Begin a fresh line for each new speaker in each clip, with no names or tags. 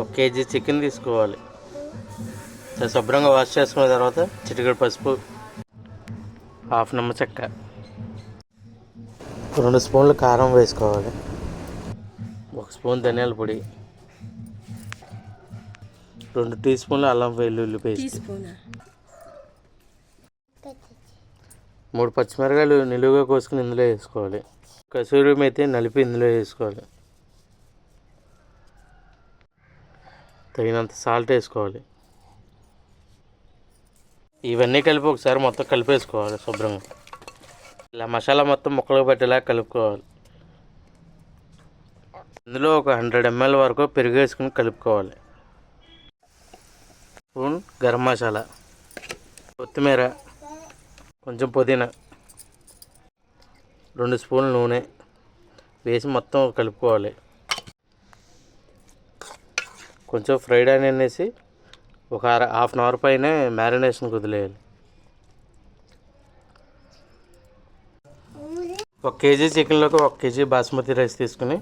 ఒక KG chicken తీసుకోవాలి. శుభ్రంగా వాష్ చేసుకున్న తర్వాత చిటికెడు పసుపు హాఫ్ నిమ్మ చెక్క రెండు స్పూన్లు కారం వేసుకోవాలి. ఒక స్పూన్ ధనియాల పొడి రెండు టీ స్పూన్లు అల్లం వెల్లుల్లి పేస్ట్ మూడు పచ్చిమిరకాయలు నిలువుగా కోసుకుని ఇందులో వేసుకోవాలి. కసూరి మేతి నలిపి ఇందులో వేసుకోవాలి. తగినంత సాల్ట్ వేసుకోవాలి. ఇవన్నీ కలిపి ఒకసారి మొత్తం కలిపేసుకోవాలి శుభ్రంగా. ఇలా మసాలా మొత్తం ముక్కలు పట్టేలా కలుపుకోవాలి. ఇందులో ఒక హండ్రెడ్ ఎంఎల్ వరకు పెరుగు వేసుకుని కలుపుకోవాలి. స్పూన్ గరం మసాలా కొత్తిమీర కొంచెం పుదీనా రెండు స్పూన్లు నూనె వేసి మొత్తం కలుపుకోవాలి. కొంచెం ఫ్రైడ్ ఆనియన్ వేసి ఒక అర హాఫ్ అన్ అవర్ పైన మ్యారినేషన్ వదిలేయాలి ఒక కేజీ చికెన్లోకి ఒక కేజీ బాస్మతి రైస్ తీసుకుని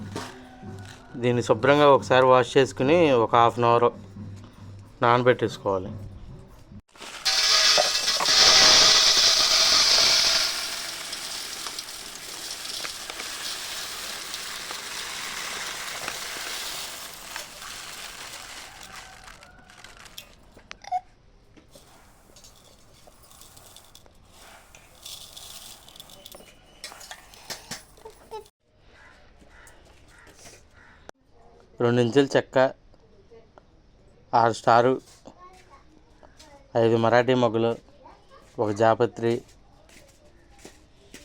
దీన్ని శుభ్రంగా ఒకసారి వాష్ చేసుకుని ఒక హాఫ్ అన్ అవర్ నానబెట్టేసుకోవాలి. రెండు ఇంచుల చెక్క ఆరు స్టారు ఐదు మరాఠీ మొగ్గలు ఒక జాపత్రి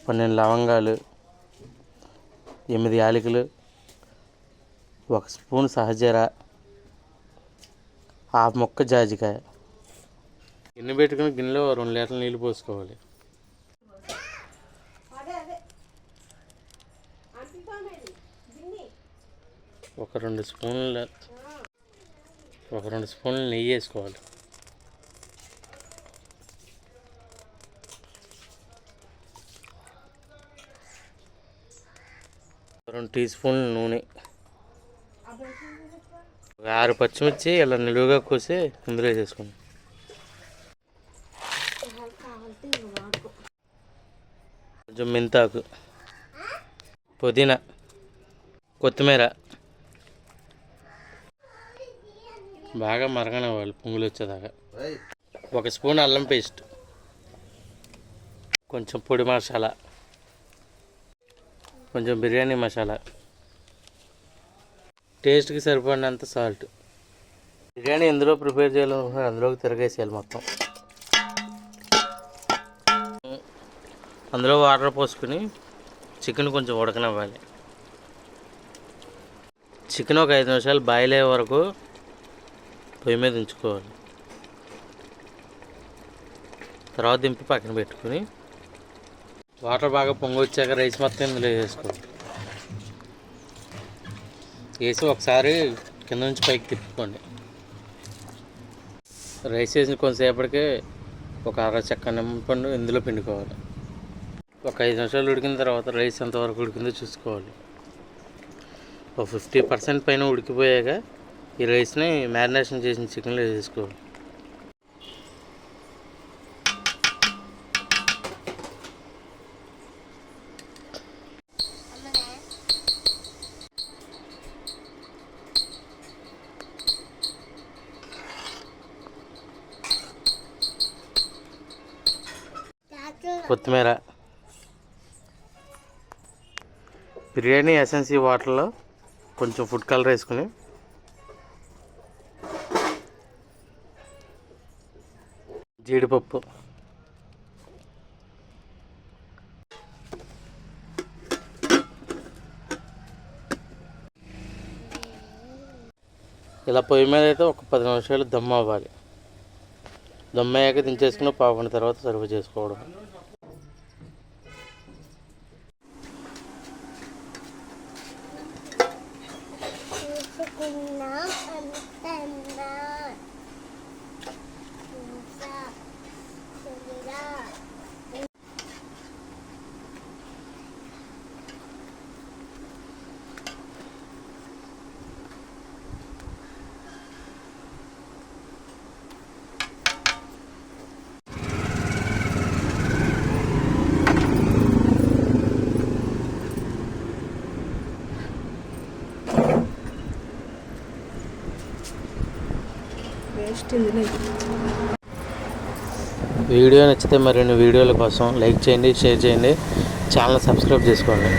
పన్నెండు లవంగాలు ఎనిమిది యాలకులు ఒక స్పూన్ సహజర హాఫ్ మొక్క జాజికాయ. గిన్నె పెట్టుకుని గిన్నెలో రెండు లీటర్ల నీళ్ళు పోసుకోవాలి. ఒక రెండు స్పూన్ల ఒక రెండు స్పూన్లు నెయ్యి వేసుకోవాలి. రెండు టీ స్పూన్ల నూనె. ఒక ఆరు పచ్చిమిర్చి ఇలా నిలువుగా కోసి ఇందులో వేసేసుకోండి కొంచెం మెంతాకు పుదీనా కొత్తిమీర. బాగా మరగనివ్వాలి పొంగులు వచ్చేదాకా ఒక స్పూన్ అల్లం పేస్ట్. కొంచెం పొడి మసాలా. కొంచెం బిర్యానీ మసాలా. టేస్ట్కి సరిపడినంత సాల్ట్. బిర్యానీ ఎందులో ప్రిపేర్ చేయాలనుకుంటున్నా అందులోకి తిరగేసేయాలి మొత్తం. అందులో వాటర్ పోసుకుని చికెన్ కొంచెం ఉడకనివ్వాలి. చికెన్ ఒక ఐదు నిమిషాలు బాయిల్ అయ్యే వరకు పొయ్యి మీద ఉంచుకోవాలి. తర్వాత దింపి పక్కన పెట్టుకుని వాటర్ బాగా పొంగి వచ్చాక రైస్ మొత్తం ఇందులో వేసుకోవాలి. వేసి ఒకసారి కింద నుంచి పైకి తిప్పుకోండి. రైస్ వేసిన కొంతసేపటికి ఒక అర చెక్క నిమ్మపండు ఇందులో పిండుకోవాలి. ఒక ఐదు నిమిషాలు ఉడికిన తర్వాత రైస్ ఎంతవరకు ఉడికిందో చూసుకోవాలి. ఒక ఫిఫ్టీ పర్సెంట్ పైన ఉడికిపోయాక ఈ రైస్ని మ్యారినేషన్ చేసిన చికెన్లో తీసుకో కొత్తిమీర. బిర్యానీ ఎసెన్సీ వాటర్లో కొంచెం ఫుడ్ కలర్ వేసుకుని జీడిపప్పు. ఇలా పొయ్యి మీద అయితే ఒక పది నిమిషాలు దమ్ అవ్వాలి. దమ్ అయ్యాక దించేసుకుని పావు తర్వాత సర్వ్ చేసుకోవడం
వేస్ట్ ఇది
వీడియో నచ్చితే మరిన్ని వీడియోల కోసం లైక్ చేయండి షేర్ చేయండి. ఛానల్ సబ్స్క్రైబ్ చేసుకోండి.